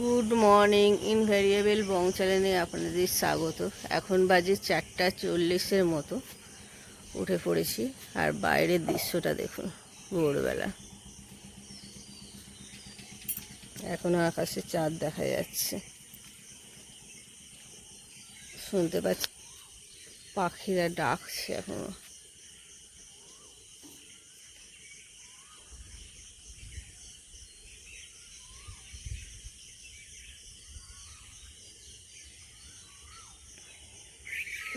Good morning invariable বং চ্যানেলে আপনাদের স্বাগত। এখন বাজে চারটা চল্লিশের মতো, উঠে পড়েছি। আর বাইরের দৃশ্যটা দেখুন, ভোরবেলা। এখনও আকাশে চাঁদ দেখা যাচ্ছে। শুনতে পাচ্ছি পাখিরা ডাকছে এখনও।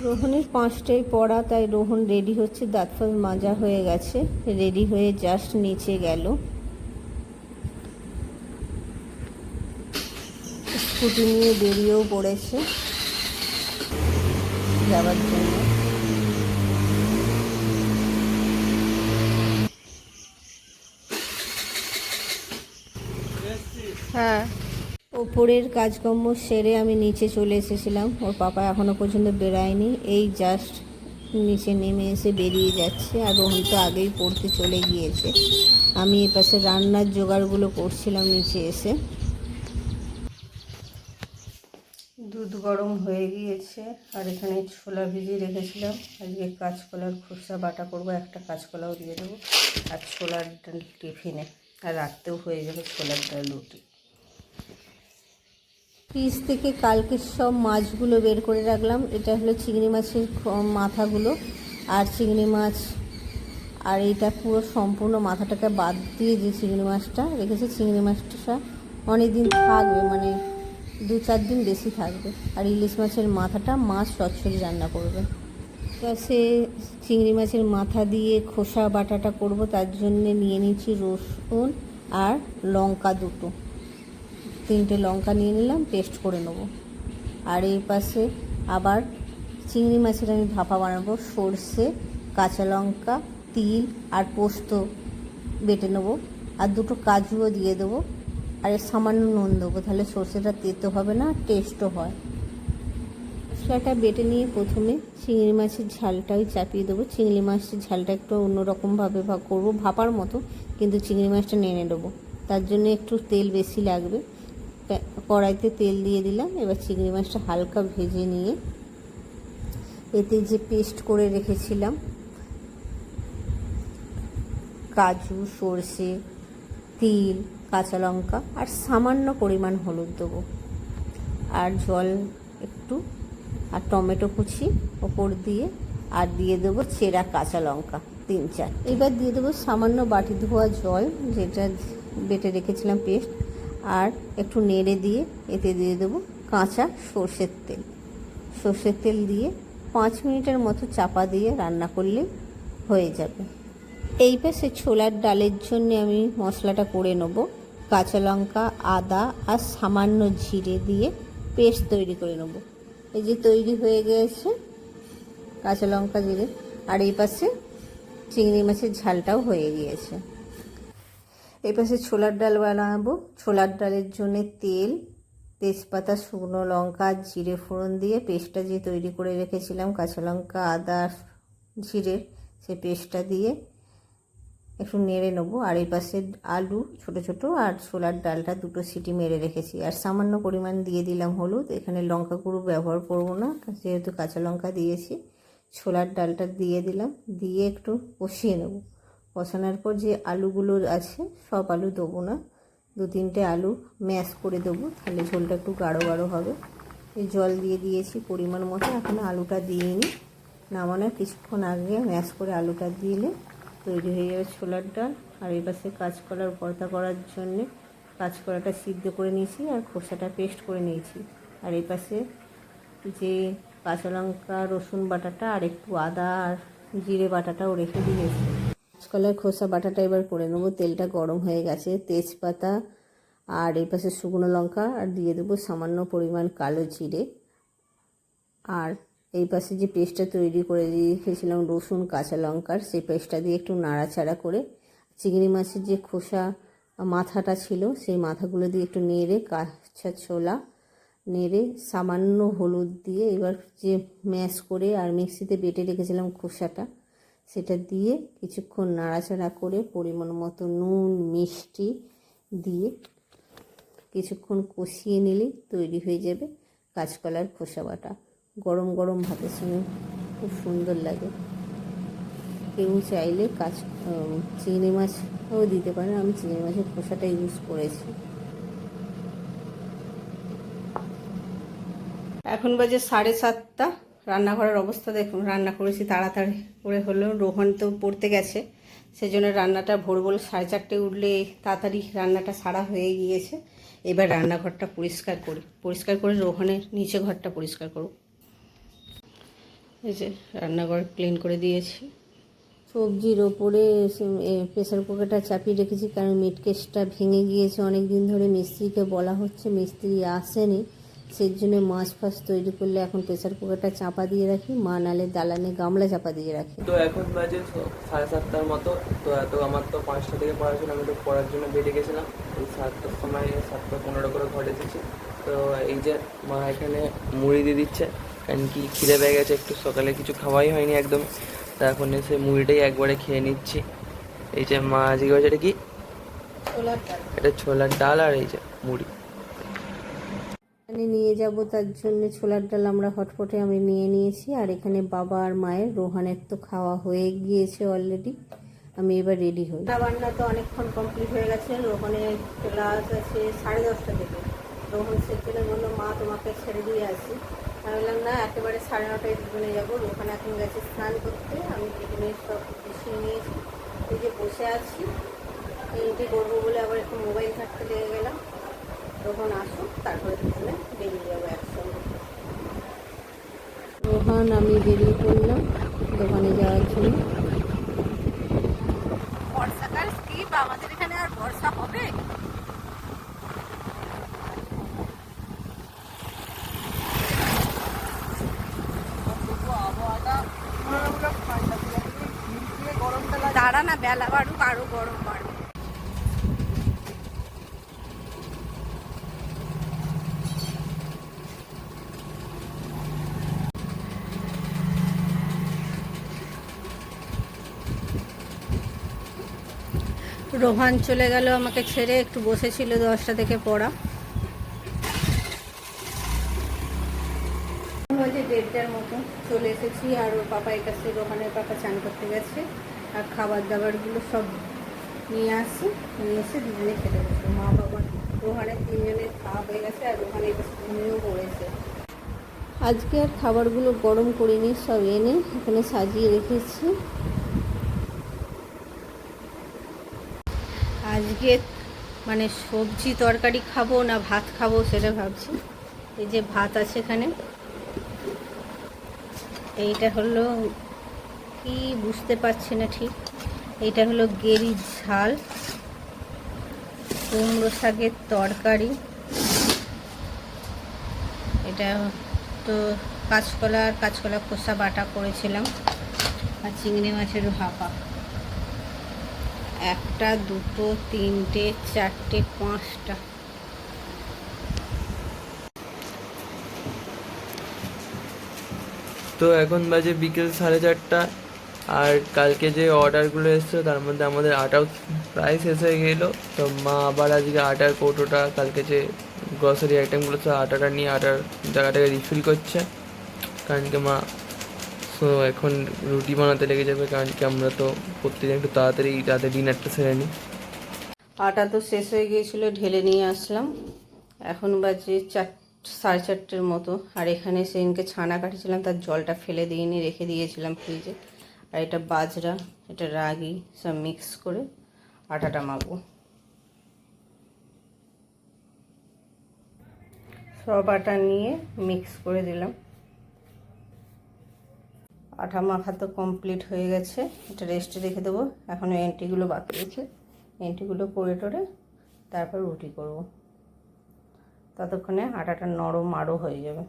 রোহনের পাঁচটায় পড়া, তাই রোহন রেডি হচ্ছে দাঁত ফাঁত মাজা হয়ে গেছে, রেডি হয়ে জাস্ট নিচে গেল। স্কুটি নিয়ে বেরিয়েও পড়েছে। যাবার জন্য। হ্যাঁ। ওপরের কাজকর্ম সেরে আমি নিচে চলে এসেছিলাম। ওর পাপা এখনও পর্যন্ত বেরায়নি। এই জাস্ট নিচে নেমে এসে বেরিয়ে যাচ্ছে আর রোহন তো আগেই পড়তে চলে গিয়েছে। আমি এ পাশে রান্নার জোগাড়গুলো করছিলাম নিচে এসে। দুধ গরম হয়ে গিয়েছে আর এখানে ছোলা ভিজিয়ে রেখেছিলাম। আজকে কাঁচকলার খোসা বাটা করব, একটা কাঁচকলাও দিয়ে দেবো। আর ছোলার টিফিনে। আর রাত্রেও হয়ে যাবে ছোলার ডাল রুটি। ফ্রিজ থেকে কালকে সব মাছগুলো বের করে রাখলাম। এটা হলো চিংড়ি মাছের মাথাগুলো আর চিংড়ি মাছ। আর এটা পুরো সম্পূর্ণ মাথাটাকে বাদ দিয়ে যে চিংড়ি মাছটা, রেখেছে চিংড়ি মাছটা অনেক দিন থাকবে মানে দু চার দিন বেশি থাকবে। আর ইলিশ মাছের মাথাটা মাছ চচ্চড়ি রান্না করবে। সে চিংড়ি মাছের মাথা দিয়ে খোসা বাটাটা করব, তার জন্য নিয়ে নিচ্ছি রসুন আর লঙ্কা দুটো। তিনটে লঙ্কা নিয়ে নিলাম পেস্ট করে নেব। আর এই পাশে আবার চিংড়ি মাছের আমি ভাপা বানাবো, সর্ষে, কাঁচা লঙ্কা, তিল আর পোস্ত বেটে নেব। আর দুটো কাজুও দিয়ে দেবো। আর সামান্য নুন দেবো, তাহলে সর্ষেটা তেতো হবে না টেস্টও হয়। মশলাটা বেটে নিয়ে প্রথমে চিংড়ি মাছের ঝালটাই চাপিয়ে দেবো। চিংড়ি মাছের ঝালটা একটু অন্যরকমভাবে করব ভাপার মতো, কিন্তু চিংড়ি মাছটা নেড়ে দেবো তার জন্য একটু তেল বেশি লাগবে। কড়াইতে তেল দিয়ে দিলাম। এবার চিংড়ি মাছটা হালকা ভেজে নিয়ে এতে যে পেস্ট করে রেখেছিলাম, কাজু, সর্ষে, তিল, কাঁচা লঙ্কা আর সামান্য পরিমাণ হলুদ দেবো। আর জল একটু আর টমেটো কুচি ওপর দিয়ে আর দিয়ে দেবো চেরা কাঁচা লঙ্কা, তিন চার এবার দিয়ে দেবো সামান্য বাটি ধোয়া জল, যেটা বেটে রেখেছিলাম পেস্ট। আর একটু নেড়ে দিয়ে এতে দিয়ে দেবো কাঁচা সর্ষের তেল। সর্ষের তেল দিয়ে পাঁচ মিনিটের মতো চাপা দিয়ে রান্না করলে হয়ে যাবে। এই পাশে ছোলার ডালের জন্য আমি মশলাটা করে নেব। কাঁচা লঙ্কা, আদা আর সামান্য জিরে দিয়ে পেস্ট তৈরি করে নেব। এই যে তৈরি হয়ে গিয়েছে কাঁচা লঙ্কা জিরে। আর এই পাশে চিংড়ি মাছের ঝালটাও হয়ে গিয়েছে। এই পাশে ছোলার ডাল বানাবো। ছোলার ডালের জন্য তেল, তেজপাতা, শুকনো লঙ্কা, জিরে ফোড়ন দিয়ে পেস্টটা যে তৈরি করে রেখেছিলাম, কাঁচা লঙ্কা, আদা, জিরে সে পেস্টটা দিয়ে একটু নেড়ে নেব। আর এই পাশে আলু ছোট ছোট আর ছোলার ডালটা দুটো সিটি মেরে রেখেছি। আর সামান্য পরিমাণ দিয়ে দিলাম হলুদ। এখানে লঙ্কা গুঁড়ো ব্যবহার করব না, যেহেতু কাঁচা লঙ্কা দিয়েছি। ছোলার ডালটা দিয়ে দিলাম, দিয়ে একটু কষিয়ে নেব। কষানোর পর যে আলুগুলো আছে, সব আলু দেবো না। দু তিনটে আলু ম্যাশ করে দেবো, তাহলে ঝোলটা একটু গাঢ় গাঢ় হবে। এই জল দিয়ে দিয়েছি পরিমাণ মতো, এখন আলুটা দিয়ে নিই। নামানোর কিছুক্ষণ আগে ম্যাশ করে আলুটা দিলে তৈরি হয়ে যাবে ছোলার ডাল। আর এই পাশে কাঁচকলার ভর্তা করার জন্যে কাঁচকলাটা সিদ্ধ করে নিয়েছি আর খোসাটা পেস্ট করে নিয়েছি। আর এই পাশে যে কাঁচা লঙ্কা, রসুন বাটাটা আর একটু আদা আর জিরে বাটাটাও রেখে দিয়েছি। কাঁচকলার খোসা বাটাটা এবার করে নেব। তেলটা গরম হয়ে গেছে, তেজপাতা আর এই পাশে শুকনো লঙ্কা আর দিয়ে দেবো সামান্য পরিমাণ কালো জিরে। আর এই পাশে যে পেস্টটা তৈরি করে দিয়ে রেখেছিলাম রসুন, কাঁচা লঙ্কার, সেই পেস্টটা দিয়ে একটু নাড়াচাড়া করে চিংড়ি মাছের যে খোসা মাথাটা ছিল, সেই মাথাগুলো দিয়ে একটু নেড়ে কাঁচা ছোলা নেড়ে সামান্য হলুদ দিয়ে এবার যে ম্যাশ করে আর মিক্সিতে বেটে রেখেছিলাম খোসাটা সেটা দিয়ে কিছুক্ষণ নাড়াচাড়া করে পরিমাণ মতো নুন, মিষ্টি দিয়ে কিছুক্ষণ কষিয়ে নিলেই তৈরি হয়ে যাবে কাঁচকলার খোসা বাটা। গরম গরম ভাতের সঙ্গে খুব সুন্দর লাগে। কেউ চাইলে কাঁচ চিংড়ি মাছও দিতে পারে। আমি চিংড়ি মাছের খোসাটা ইউজ করেছি। এখন বাজে সাড়ে সাতটা। রান্নাঘরের অবস্থা দেখুন, রান্না করেছি তাড়াতাড়ি করে হলেও রোহন তো পড়তে গেছে, সেজন্য রান্নাটা ভোর বলে সাড়ে চারটে উঠলে তাড়াতাড়ি রান্নাটা সারা হয়ে গিয়েছে। এবার রান্নাঘরটা পরিষ্কার করি, পরিষ্কার করে রোহনের নিচে ঘরটা পরিষ্কার করব। এই যে রান্নাঘর ক্লিন করে দিয়েছি। সবজির ওপরে প্রেসার কুকারটা চাপিয়ে রেখেছি, কারণ মিট কেসটা ভেঙে গিয়েছে। অনেক দিন ধরে মিস্ত্রিকে বলা হচ্ছে, মিস্ত্রি আসেনি। সেই জন্য মাছ ফাছ তৈরি করলে এখন প্রেসার কুকারটা চাপা দিয়ে রাখি মা নালে দালানে গামলা চাপা দিয়ে রাখি। তো এখন বাজে সাড়ে সাতটার মতো তো এত আমার তো পাঁচটা থেকে পড়াশোনা আমি তো পড়ার জন্য বেরিয়ে গেছিলাম। এই সাতটার সময় সাতটা পনেরো করে ঘরে এসেছি। তো এই যে মা এখানে মুড়ি দিয়ে দিচ্ছে কারণ কি খিদে পেয়ে গেছে একটু সকালে কিছু খাওয়াই হয়নি একদম। তা এখন এসে মুড়িটাই একবারে খেয়ে নিচ্ছি। এই যে মা আজকে এটা কি? ছোলার ডাল। এটা ছোলার ডাল আর এই যে মুড়ি। এখানে নিয়ে যাব, তার জন্য ছোলার ডাল আমরা হটপটে আমি নিয়ে নিয়েছি। আর এখানে বাবা আর মায়ের রোহানের তো খাওয়া হয়ে গিয়েছে অলরেডি আমি এবার রেডি হই। রান্না তো অনেকক্ষণ কমপ্লিট হয়ে গেছে। রোহনের ক্লাস আছে সাড়ে দশটা থেকে। রোহন সেখানে বলল, মা, তোমাকে ছেড়ে দিয়ে আসি। আমি বললাম, না, একেবারে সাড়ে নটায় টিফিনে যাব। রোহান এখন গেছে স্নান করতে। আমি টিফিনের সব গুছিয়ে নিয়েছি। এই যে বসে আছি তিনটে করব বলে আবার একটু মোবাইল ঘাটতে লেগে গেলাম। তখন আসুক তারপরে দুজনে বেরিয়ে যাব একসঙ্গে। রোহান আমি বেরিয়ে পড়লাম দোকানে যাওয়ার জন্য। বর্ষাকাল স্কিপ আমাদের এখানে আর বর্ষা হবে? দাঁড়া না বেলা বাড়ুক আরও গরম। রোহান চলে গেল, আমাকে ছেড়ে একটু বসেছিল দশটা থেকে পড়া। দেড়টার মতো চলে এসেছি, আর ওর পাপার কাছে, রোহানের পাপা চান করতে গেছে, আর খাবার দাবারগুলো সব নিয়ে আসি, নিয়ে এসে দুজনে খেতে বসে মা, বাবা, রোহানের তিনজনের খাওয়া হয়ে গেছে, আর রোহানের কাছে ঘুমিয়েও পড়েছে। আজকে আর খাবারগুলো গরম করিনি, সব এনে এখানে সাজিয়ে রেখেছি। আজকে মানে সবজি তরকারি খাব না ভাত খাব সেটা ভাবছি। এই যে ভাত আছে এখানে। এইটা হলো কি বুঝতে পারছি না ঠিক। এইটা হলো গেরি ঝাল। কুমড়ো শাকের তরকারি। এটা তো কাঁচকলা আর কাঁচকলা খোসা বাটা করেছিলাম। আর চিংড়ি মাছের ভাপা। একটা, দুটো, তিনটে, চারটে, পাঁচটা। তো এখন বাজে বিকেল সাড়ে চারটা, আর কালকে যে অর্ডারগুলো এসেছিল, তার মধ্যে আমাদের আটাও প্রায় শেষ হয়ে গেলো। তো মা আবার আজকে আটার কৌটোটা, কালকে যে গ্রসারি আইটেমগুলো আটাটা নিয়ে আটার জায়গাটাকে রিফিল করছে। কারণ কি মা তো এখন রুটি বানাতে লেগে যাবে, কারণ কি আমরা তো প্রত্যেকদিন একটু তাড়াতাড়ি রাতে ডিনারটা সেরে নিই। আটা তো শেষ হয়ে গিয়েছিল, ঢেলে নিয়ে আসলাম। এখন বাজে চার, সাড়ে চারটের মতো। আর এখানে সেদিনকে ছানা কাটিয়েছিলাম, তার জলটা ফেলে দিইনি, রেখে দিয়েছিলাম ফ্রিজে আর এটা বাজরা, এটা রাগি, সব মিক্স করে আটাটা মাখবো। সব আটা নিয়ে মিক্স করে দিলাম। আটা মাখা তো কমপ্লিট হয়ে গেছে। এটা রেস্টে রেখে দেবো। এখনও এন্টিগুলো বাকি আছে এন্টিগুলো করে টোরে তারপর রুটি করব। ততক্ষণে আটাটা নরম আরও হয়ে যাবে।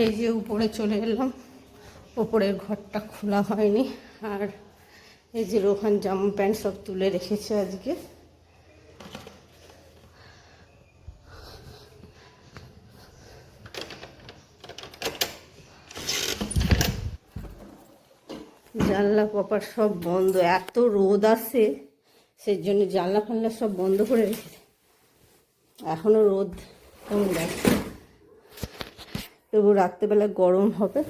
এই যে উপরে চলে এলাম। ওপরের ঘরটা খোলা হয়নি। আর এই যে রোহান জামা প্যান্ট সব তুলে রেখেছে আজকে। কপার সব বন্ধ, এত রোদ আসে সেই জন্য জানলা ফাল্লা সব বন্ধ করে রেখেছে। এখনও রোদ কেমন যাচ্ছে তবু রাত্রেবেলা গরম হবে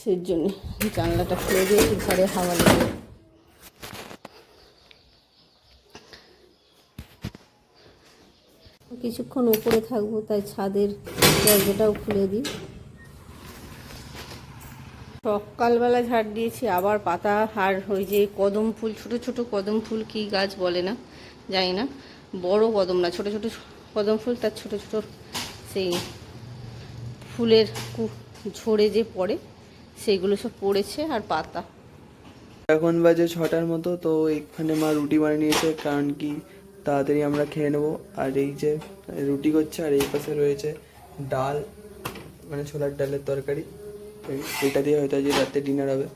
সেই জন্য জানলাটা খুলে দিয়ে ঘরে হাওয়া লেগে কিছুক্ষণ উপরে থাকব, তাই ছাদের দরজাটাও খুলে দিই। সকালবেলা ঝাড় দিয়েছি, আবার পাতা আর ওই যে কদম ফুল, ছোট ছোট কদম ফুল কি গাছ বলে না, জানি না। বড় কদম না, ছোট ছোট কদম ফুল, তার ছোট ছোট সেই ফুলের ঝরে যে পড়ে, সেইগুলো সব পড়েছে আর পাতা। এখন বাজে ছটার মতো, তো এখানে মা রুটি বানিয়ে নিয়েছে, কারণ কি তাড়াতাড়ি আমরা খেয়ে নেব। আর এই যে রুটি করছে, আর এই পাশে রয়েছে ডাল মানে ছোলার ডালের তরকারি। এই- এটা দিয়ে হয়তো আজকে রাতে ডিনার হবে।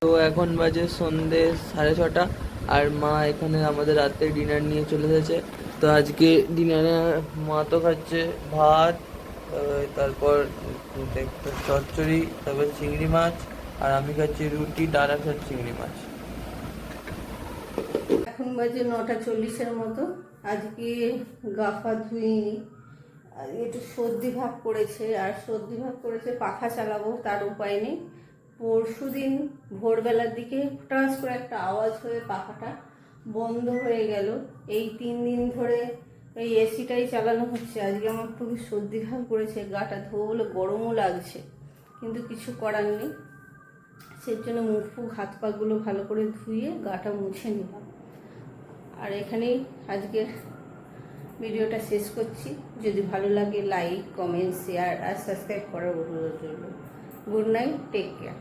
তো এখন বাজে সন্ধে সাড়ে ছটা আর মা এখানে আমাদের রাতে ডিনার নিয়ে চলে এসেছে। তো আজকে ডিনারে মা তো খাচ্ছে ভাত তারপর চচ্চড়ি তারপর চিংড়ি মাছ আর আমি খাচ্ছি রুটি ডাল আর খাচ্ছি চিংড়ি মাছ। এখন বাজে নটা চল্লিশের মতো আজকে গাফা ধুইনি। একটু সর্দি ভাব করেছে, আর সর্দি ভাব করেছে, পাখা চালাবো, তার উপায় নেই। পরশু দিন ভোরবেলার দিকে ট্রান্স করে একটা আওয়াজ হয়ে পাখাটা বন্ধ হয়ে গেল। এই তিন দিন ধরে এই এসিটাই চালানো হচ্ছে। আজকে আমার খুবই সর্দি ভাব করেছে, গাটা ধোয়া বলে গরমও লাগছে, কিন্তু কিছু করার নেই। সেই জন্য মুখ ফুক, হাত পাগুলো ভালো করে ধুয়ে গাটা মুছে নিলাম। আর এখানেই আজকের ভিডিওটা শেষ করছি। যদি ভালো লাগে লাইক কমেন্ট শেয়ার আর সাবস্ক্রাইব করার অনুরোধ রইল। Good night take care